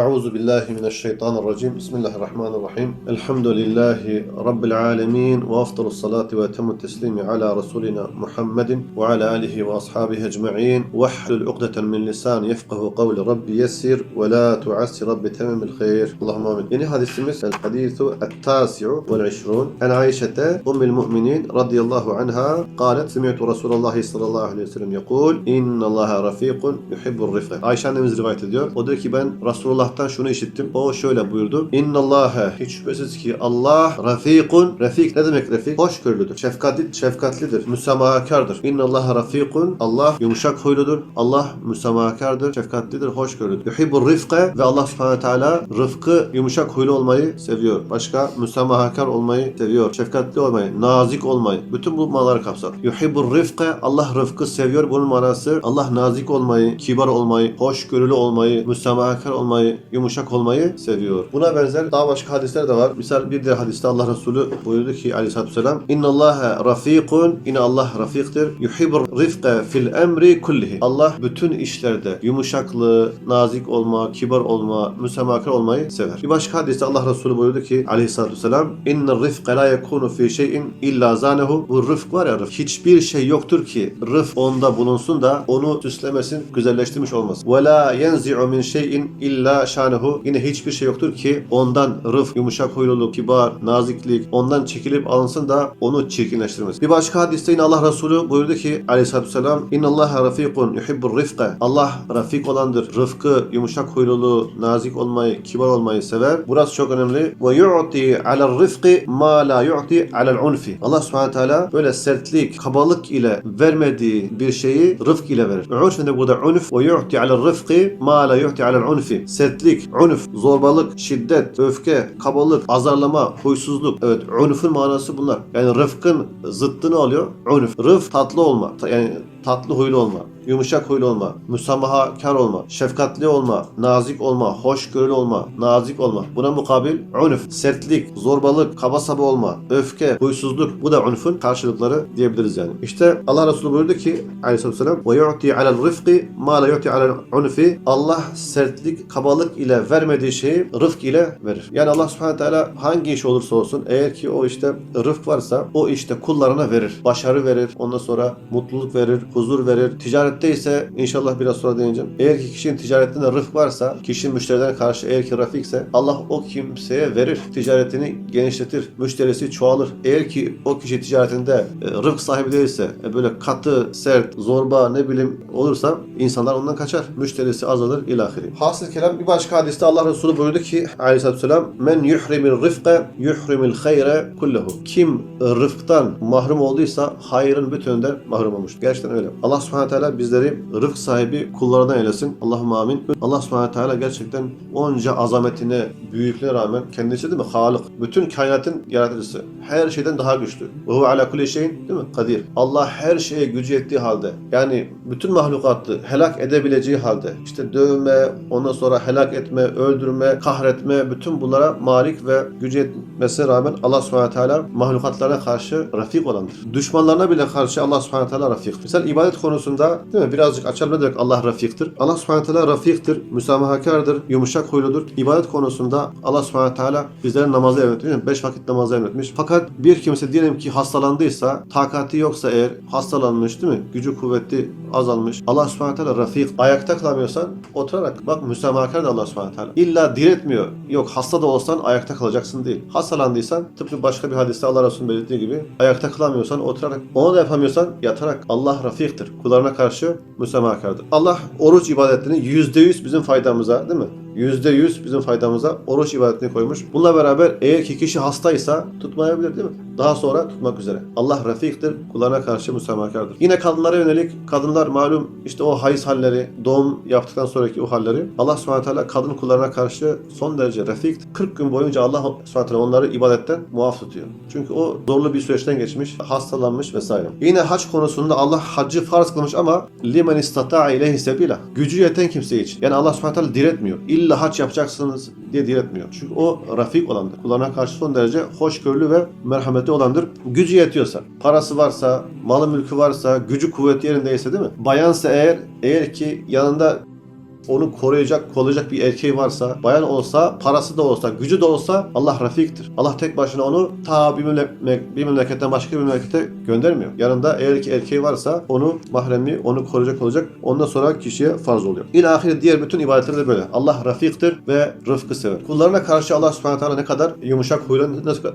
أعوذ بالله من الشيطان الرجيم. بسم الله الرحمن الرحيم. الحمد لله رب العالمين وأفضل الصلاة وأتم التسليم على رسولنا محمد وعلى آله وأصحابه أجمعين. واحلل عقدة من لسان يفقه قول رب يسر ولا تعسر رب تمم الخير. اللهم آمين. Yeni hadisimiz el hadisu el-tasi'u vel işrun en Ayşe'te ummul müminin radıyallahu anha قالت سمعت رسول الله صلى الله عليه وسلم يقول إن الله رفيق يحب الرفق. Ayşe annemiz rivayet ediyor. O diyor ki ben Resulullah'tan şunu işittim. O şöyle buyurdu. İnna Allahe hiç şüphesiz ki Allah rafikun. Refik ne demek refik? Hoşgörülüdür. Şefkatli, şefkatlidir. Müsamahakardır. İnna Allahe rafikun. Allah yumuşak huyludur. Allah müsamahakardır. Şefkatlidir. Hoşgörülüdür. Yuhibbur rifke ve Allah subhanahu wa ta'ala rıfkı yumuşak huylu olmayı seviyor. Başka müsamahakar olmayı seviyor. Şefkatli olmayı, nazik olmayı. Bütün bu manaları kapsar. Yuhibbur rifke Allah rıfkı seviyor. Bunun manası Allah nazik olmayı, kibar olmayı, hoşgörülü olmayı, müsamahakar olmayı, yumuşak olmayı seviyor. Buna benzer daha başka hadisler de var. Misal bir diğer hadiste Allah Resulü buyurdu ki aleyhissalatü vesselam İnna Allahe rafikun Yine Allah rafiktir. Yuhibbur rifke fil emri kullihi. Allah bütün işlerde yumuşaklığı, nazik olma, kibar olma, müsamahakar olmayı sever. Bir başka hadiste Allah Resulü buyurdu ki aleyhissalatü vesselam İnne rifke la yekunu fi şeyin illa zanehu. Bu rıfk var ya rıfk. Hiçbir şey yoktur ki rıfk onda bulunsun da onu süslemesin, güzelleştirmiş olmasın. Ve la yenzi'u min şeyin illa şanehu. Yine hiçbir şey yoktur ki ondan rıfk, yumuşak huyluluk, kibar, naziklik ondan çekilip alınsın da onu çirkinleştirmesin. Bir başka hadiste yine Allah Resulü buyurdu ki aleyhissalatü vesselam İnna Allahe rafikun yuhibbur rifke. Allah rafik olandır. Rıfkı, yumuşak huyluluğu, nazik olmayı, kibar olmayı sever. Burası çok önemli. Ve yu'ti alel rifki ma la yu'ti alel unfi. Allah subhanahu teala böyle sertlik, kabalık ile vermediği bir şeyi rıfk ile verir. Unf ne burada unf ve yu'ti alel rifki ma la yu'ti alel unfi. Sertlik, unf, zorbalık, şiddet, öfke, kabalık, azarlama, huysuzluk. Evet, unfun manası bunlar. Yani rıfkın zıttını alıyor. Unf. Rıf tatlı olma. Yani tatlı huylu olma, yumuşak huylu olma, müsamahakar olma, şefkatli olma, nazik olma, hoşgörülü olma, nazik olma. Buna mukabil unf, sertlik, zorbalık, kaba saba olma, öfke, huysuzluk. Bu da unfun karşılıkları diyebiliriz yani. İşte Allah Resulü buyurdu ki aleyhisselam ve yu'ti alel rifki ma la yu'ti alel unfi. Allah sertlik, kabalık ile vermediği şeyi rıfk ile verir. Yani Allah subhanahu teala hangi iş olursa olsun eğer ki o işte rıfk varsa o işte kullarına verir. Başarı verir. Ondan sonra mutluluk verir, huzur verir. Ticarette ise inşallah biraz sonra değineceğim. Eğer ki kişinin ticaretinde rıfk varsa, kişi müşteriden karşı eğer ki rafikse Allah o kimseye verir. Ticaretini genişletir. Müşterisi çoğalır. Eğer ki o kişi ticaretinde e, rıfk sahibi değilse, e, böyle katı, sert, zorba ne bileyim olursa insanlar ondan kaçar. Müşterisi azalır ilahiri. Hasıl kelam bir başka hadiste Allah Resulü buyurdu ki aleyhissalatü vesselam men yuhrimil rıfka yuhrimil hayre kullehu. Kim rıfktan mahrum olduysa hayrın bütününden mahrum olmuştur. Gerçekten öyle. Allah subhanahu teala bizleri rıfk sahibi kullarından eylesin. Allahümme amin. Allah subhanahu teala gerçekten onca azametine, büyüklüğüne rağmen kendisi değil mi? Halık. Bütün kainatın yaratıcısı. Her şeyden daha güçlü. Ve huve ala kulli şeyin değil mi? Kadir. Allah her şeye gücü yettiği halde yani bütün mahlukatı helak edebileceği halde işte dövme, ondan sonra helak etme, öldürme, kahretme bütün bunlara malik ve gücü yetmesine rağmen Allah subhanahu teala mahlukatlara karşı rafik olandır. Düşmanlarına bile karşı Allah subhanahu teala rafiktir. Mesela ibadet konusunda değil mi? Birazcık açalım ne demek Allah rafiktir. Allah subhanahu teala rafiktir, müsamahakardır, yumuşak huyludur. İbadet konusunda Allah subhanahu teala bizlere namazı emretmiş. Beş vakit namazı emretmiş. Fakat bir kimse diyelim ki hastalandıysa, takati yoksa eğer hastalanmış değil mi? Gücü kuvveti azalmış. Allah subhanahu teala rafik. Ayakta kılamıyorsan oturarak. Bak müsamahakar da Allah subhanahu teala. İlla diretmiyor. Yok hasta da olsan ayakta kalacaksın değil. Hastalandıysan tıpkı başka bir hadiste Allah Resulü belirttiği gibi ayakta kılamıyorsan oturarak. Onu da yapamıyorsan yatarak. Allah rafiktir. Kullarına karşı müsamahakardır. Allah oruç ibadetini %100 bizim faydamıza değil mi? %100 bizim faydamıza oruç ibadetini koymuş. Bununla beraber eğer ki kişi hastaysa tutmayabilir değil mi? Daha sonra tutmak üzere. Allah rafiktir, kullarına karşı müsamahakardır. Yine kadınlara yönelik, kadınlar malum işte o hayız halleri, doğum yaptıktan sonraki o halleri Allah subhanahu teala kadın kullarına karşı son derece rafik. 40 gün boyunca Allah subhanahu onları ibadetten muaf tutuyor. Çünkü o zorlu bir süreçten geçmiş, hastalanmış vesaire. Yine hac konusunda Allah haccı farz kılmış ama limen istata'a ileyhi sebila. Gücü yeten kimse için. Yani Allah subhanahu diretmiyor. İlla hac yapacaksınız diye diretmiyor. Çünkü o rafik olandır. Kullarına karşı son derece hoşgörülü ve merhametli olandır. Gücü yetiyorsa, parası varsa, malı mülkü varsa, gücü kuvveti yerindeyse değil mi? Bayansa eğer, eğer ki yanında onu koruyacak, kollayacak bir erkeği varsa, bayan olsa, parası da olsa, gücü de olsa Allah rafiktir. Allah tek başına onu ta bir, memle- bir memleketten başka bir memlekete göndermiyor. Yanında eğer ki erkeği varsa onu mahremi, onu koruyacak olacak. Ondan sonra kişiye farz oluyor. İlahiri diğer bütün ibadetler de böyle. Allah rafiktir ve rıfkı sever. Kullarına karşı Allah subhanahu teala ne kadar yumuşak huylu,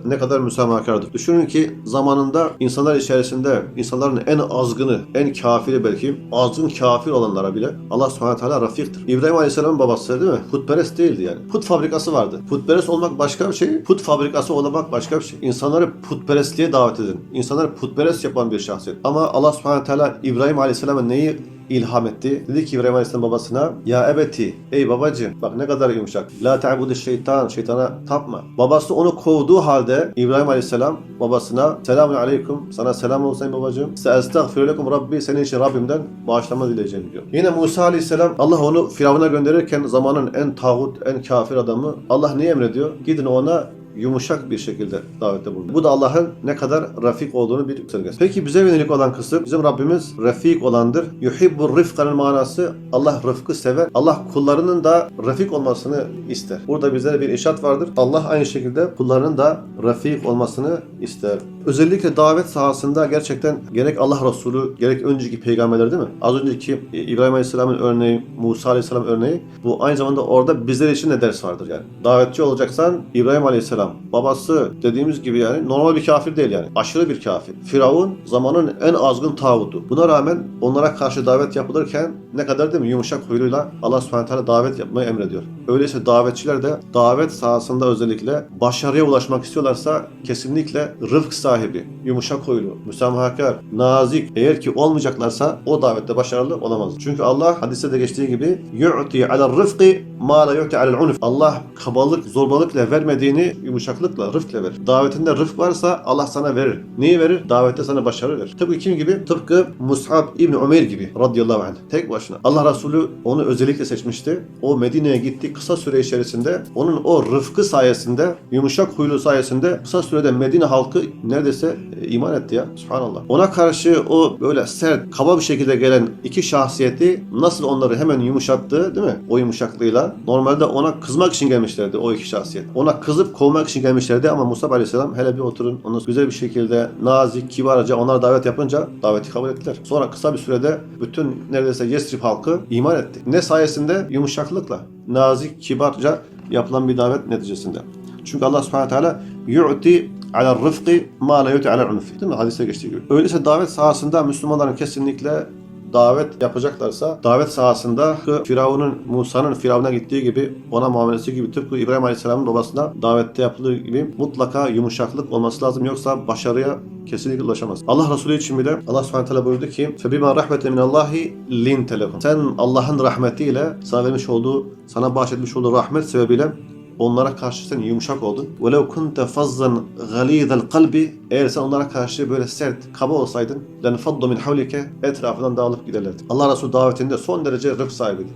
ne kadar müsamahakardır. Düşünün ki zamanında insanlar içerisinde insanların en azgını, en kafiri belki azgın kafir olanlara bile Allah subhanahu teala rafiktir. İbrahim Aleyhisselam'ın babası değil mi? Putperest değildi yani. Put fabrikası vardı. Putperest olmak başka bir şey, put fabrikası olmak başka bir şey. İnsanları putperestliğe davet edin. İnsanları putperest yapan bir şahsiyet. Ama Allah subhanahu teala İbrahim Aleyhisselam'a neyi ilham etti. Dedi ki İbrahim Aleyhisselam babasına ya ebeti ey babacığım bak ne kadar yumuşak. La ta'budu şeytan şeytana tapma. Babası onu kovduğu halde İbrahim Aleyhisselam babasına selamun aleyküm sana selam olsun babacığım. Estağfirü lekum Rabbi senin için Rabbimden bağışlama dileyeceğim diyor. Yine Musa Aleyhisselam Allah onu Firavun'a gönderirken zamanın en tağut en kafir adamı Allah ne emrediyor? Gidin ona yumuşak bir şekilde davette bulunur. Bu da Allah'ın ne kadar rafik olduğunu bir göstergesi. Peki bize yönelik olan kısım bizim Rabbimiz rafik olandır. Yuhibbur rifkanın manası Allah rıfkı sever. Allah kullarının da rafik olmasını ister. Burada bizlere bir işaret vardır. Allah aynı şekilde kullarının da rafik olmasını ister. Özellikle davet sahasında gerçekten gerek Allah Resulü gerek önceki peygamberler değil mi? Az önceki İbrahim Aleyhisselam'ın örneği, Musa Aleyhisselam örneği bu aynı zamanda orada bizler için de ders vardır yani. Davetçi olacaksan İbrahim Aleyhisselam babası dediğimiz gibi yani normal bir kafir değil yani. Aşırı bir kafir. Firavun zamanın en azgın tağutu. Buna rağmen onlara karşı davet yapılırken ne kadar değil mi yumuşak huyluyla Allah subhanahu davet yapmayı emrediyor. Öyleyse davetçiler de davet sahasında özellikle başarıya ulaşmak istiyorlarsa kesinlikle rıfk sahibi, yumuşak huylu, müsamahakar, nazik eğer ki olmayacaklarsa o davette başarılı olamaz. Çünkü Allah hadiste de geçtiği gibi yu'ti ala rıfkı ma la yu'ti ala unuf. Allah kabalık, zorbalıkla vermediğini yumuşaklıkla, rıfkla verir. Davetinde rıfk varsa Allah sana verir. Neyi verir? Davette sana başarı verir. Tıpkı kim gibi? Tıpkı Mus'ab İbni Ömer gibi radıyallahu anh. Tek başına. Allah Resulü onu özellikle seçmişti. O Medine'ye gitti. Kısa süre içerisinde onun o rıfkı sayesinde, yumuşak huylu sayesinde kısa sürede Medine halkı neredeyse e, iman etti ya. Subhanallah. Ona karşı o böyle sert, kaba bir şekilde gelen iki şahsiyeti nasıl onları hemen yumuşattı değil mi? O yumuşaklığıyla. Normalde ona kızmak için gelmişlerdi o iki şahsiyet. Ona kızıp kovmak için gelmişlerdi ama Musa Aleyhisselam hele bir oturun. Onu güzel bir şekilde nazik, kibarca onlara davet yapınca daveti kabul ettiler. Sonra kısa bir sürede bütün neredeyse Yesrib halkı iman etti. Ne sayesinde? Yumuşaklıkla. Nazik, kibarca yapılan bir davet neticesinde. Çünkü Allah subhanahu teala yu'ti ala rıfkı ma la yu'ti ala unfi. Değil mi? Hadise geçtiği gibi. Öyleyse davet sahasında Müslümanların kesinlikle davet yapacaklarsa davet sahasında tıpkı Firavun'un Musa'nın Firavun'a gittiği gibi ona muamelesi gibi tıpkı İbrahim Aleyhisselam'ın babasına davette yapıldığı gibi mutlaka yumuşaklık olması lazım yoksa başarıya kesinlikle ulaşamaz. Allah Resulü için bile Allah Subhanahu teala buyurdu ki فَبِمَا رَحْمَةً مِنَ اللّٰهِ لِنْتَ لَهُمْ Sen Allah'ın rahmetiyle sana vermiş olduğu, sana bahşetmiş olduğu rahmet sebebiyle onlara karşı sen yumuşak oldun. وَلَوْ كُنْتَ فَظًّا غَلِيظَ الْقَلْبِ Eğer sen onlara karşı böyle sert, kaba olsaydın لَنْفَضُّ مِنْ حَوْلِكَ Etrafından dağılıp giderlerdi. Allah Resulü davetinde son derece rıfk sahibiydi.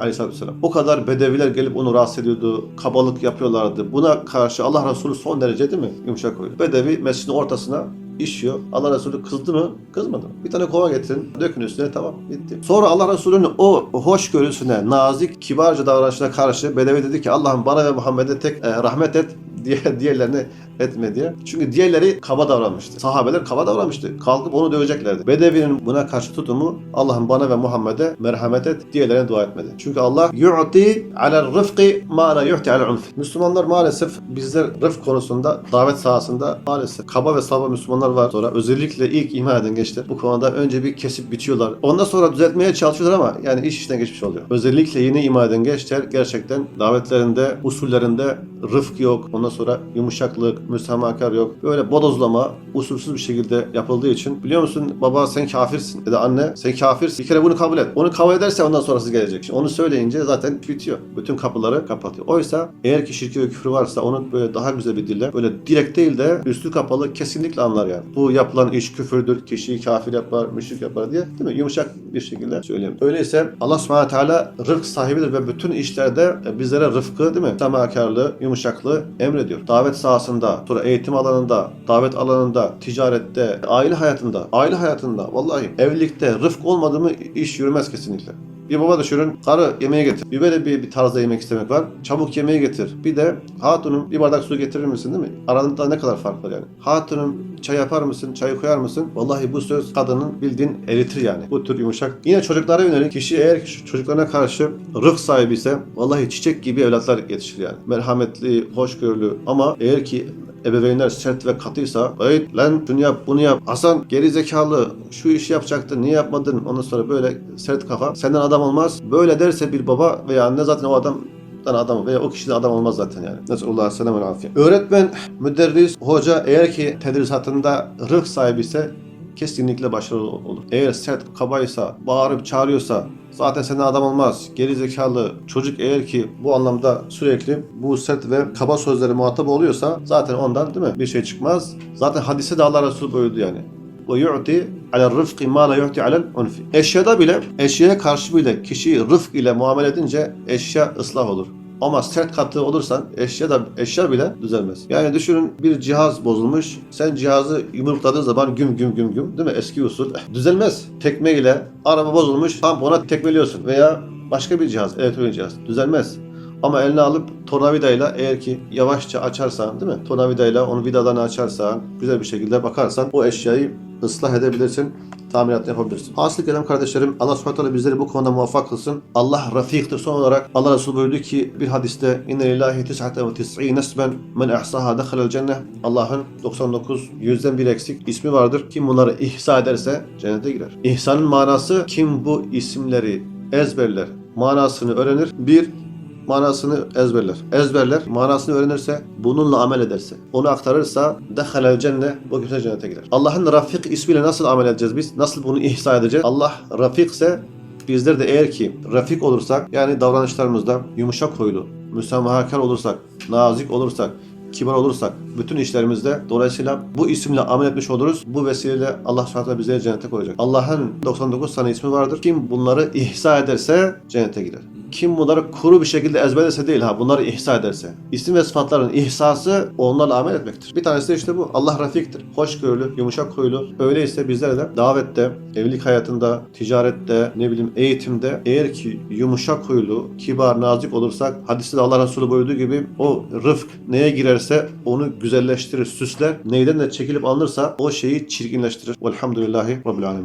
Aleyhisselatü Vesselam. O kadar bedeviler gelip onu rahatsız ediyordu, kabalık yapıyorlardı. Buna karşı Allah Resulü son derece değil mi? Yumuşak koydu. Bedevi mescidin ortasına işiyor. Allah Resulü kızdı mı? Kızmadı mı? Bir tane kova getirin, dökün üstüne tamam bitti. Sonra Allah Resulü'nün o hoşgörüsüne, nazik, kibarca davranışına karşı Bedevi dedi ki Allah'ım bana ve Muhammed'e tek e, rahmet et, diye diğerlerine etme diye. Çünkü diğerleri kaba davranmıştı. Sahabeler kaba davranmıştı. Kalkıp onu döveceklerdi. Bedevi'nin buna karşı tutumu Allah'ım bana ve Muhammed'e merhamet et, diğerlerine dua etmedi. Çünkü Allah yu'ti ala rıfkı ma la yu'ti ala unf. Müslümanlar maalesef bizler rıfk konusunda davet sahasında maalesef kaba ve saba Müslümanlar var. Sonra özellikle ilk iman eden gençler bu konuda önce bir kesip biçiyorlar. Ondan sonra düzeltmeye çalışıyorlar ama yani iş işten geçmiş oluyor. Özellikle yeni iman eden gençler gerçekten davetlerinde, usullerinde rıfk yok. Ondan sonra yumuşaklık, müsamahakar yok. Böyle bodozlama, usulsüz bir şekilde yapıldığı için biliyor musun baba sen kafirsin ya da anne sen kafirsin. Bir kere bunu kabul et. Onu kabul ederse ondan sonrası gelecek. Şimdi onu söyleyince zaten bitiyor. Bütün kapıları kapatıyor. Oysa eğer ki şirki ve küfür varsa onun böyle daha güzel bir dille böyle direkt değil de üstü kapalı kesinlikle anlar yani. Bu yapılan iş küfürdür, kişiyi kafir yapar, müşrik yapar diye değil mi? Yumuşak bir şekilde söyleyeyim. Öyleyse Allah subhanahu teala rıfk sahibidir ve bütün işlerde bizlere rıfkı değil mi? Samakarlığı, yumuşaklığı emrediyor. Davet sahasında, sonra eğitim alanında, davet alanında, ticarette, aile hayatında, aile hayatında vallahi evlilikte rıfk olmadı mı iş yürümez kesinlikle. Bir baba düşünün, karı yemeğe getir. Bir böyle bir, bir tarzda yemek istemek var. Çabuk yemeği getir. Bir de hatunum bir bardak su getirir misin değil mi? Aranızda ne kadar fark var yani. Hatunum çay yapar mısın, çayı koyar mısın? Vallahi bu söz kadının bildiğin eritir yani. Bu tür yumuşak. Yine çocuklara yönelik kişi eğer ki çocuklarına karşı rıh sahibi ise vallahi çiçek gibi evlatlar yetişir yani. Merhametli, hoşgörülü ama eğer ki ebeveynler sert ve katıysa "Ey lan şunu yap bunu yap Hasan geri zekalı şu işi yapacaktın niye yapmadın ondan sonra böyle sert kafa senden adam olmaz böyle derse bir baba veya anne zaten o adam adam veya o kişiden adam olmaz zaten yani. Resulullah selam ve afiye. Öğretmen, müderris, hoca eğer ki tedrisatında rıh sahibi ise kesinlikle başarılı olur. Eğer sert kabaysa, bağırıp çağırıyorsa zaten senden adam olmaz. Geri zekalı çocuk eğer ki bu anlamda sürekli bu sert ve kaba sözlere muhatap oluyorsa zaten ondan değil mi bir şey çıkmaz. Zaten hadise de Allah Resulü buyurdu yani ve yu'ti ala rıfkı ma la yu'ti alel unfi. Eşyada bile, eşyaya karşı bile kişiyi rıfk ile muamele edince eşya ıslah olur. Ama sert katı olursan eşya da eşya bile düzelmez. Yani düşünün bir cihaz bozulmuş. Sen cihazı yumrukladığın zaman güm güm güm güm değil mi? Eski usul. Düzelmez. Tekme ile araba bozulmuş. Tampona tekmeliyorsun veya başka bir cihaz, elektronik cihaz. Düzelmez. Ama eline alıp tornavidayla eğer ki yavaşça açarsan değil mi? Tornavidayla onu vidalarını açarsan, güzel bir şekilde bakarsan o eşyayı ıslah edebilirsin. Tamiratını yapabilirsin. Hasıl kelam kardeşlerim Allah subhanahu bizleri bu konuda muvaffak kılsın. Allah rafiktir. Son olarak Allah Resulü buyurdu ki bir hadiste inne lillahi tis'ate ve tis'ine nesben men ahsaha dehalel cennet. Allah'ın 99 yüzden bir eksik ismi vardır. Kim bunları ihsa ederse cennete girer. İhsanın manası kim bu isimleri ezberler, manasını öğrenir. Bir, manasını ezberler. Ezberler, manasını öğrenirse, bununla amel ederse, onu aktarırsa dehalel cennet, bu kimse cennete girer. Allah'ın Rafik ismiyle nasıl amel edeceğiz biz? Nasıl bunu ihsa edeceğiz? Allah Rafikse bizler de eğer ki Rafik olursak, yani davranışlarımızda yumuşak huylu, müsamahakar olursak, nazik olursak, kibar olursak bütün işlerimizde dolayısıyla bu isimle amel etmiş oluruz. Bu vesileyle Allah subhanahu bizleri cennete koyacak. Allah'ın 99 tane ismi vardır. Kim bunları ihsa ederse cennete girer. Kim bunları kuru bir şekilde ezberlese değil ha bunları ihsa ederse. İsim ve sıfatların ihsası onlarla amel etmektir. Bir tanesi de işte bu. Allah rafiktir. Hoşgörülü, yumuşak huylu. Öyleyse bizlere de davette, evlilik hayatında, ticarette, ne bileyim eğitimde eğer ki yumuşak huylu, kibar, nazik olursak hadiste de Allah Resulü buyurduğu gibi o rıfk neye girerse onu güzelleştirir, süsler. Neyden de çekilip alınırsa o şeyi çirkinleştirir. Velhamdülillahi Rabbil Alemin.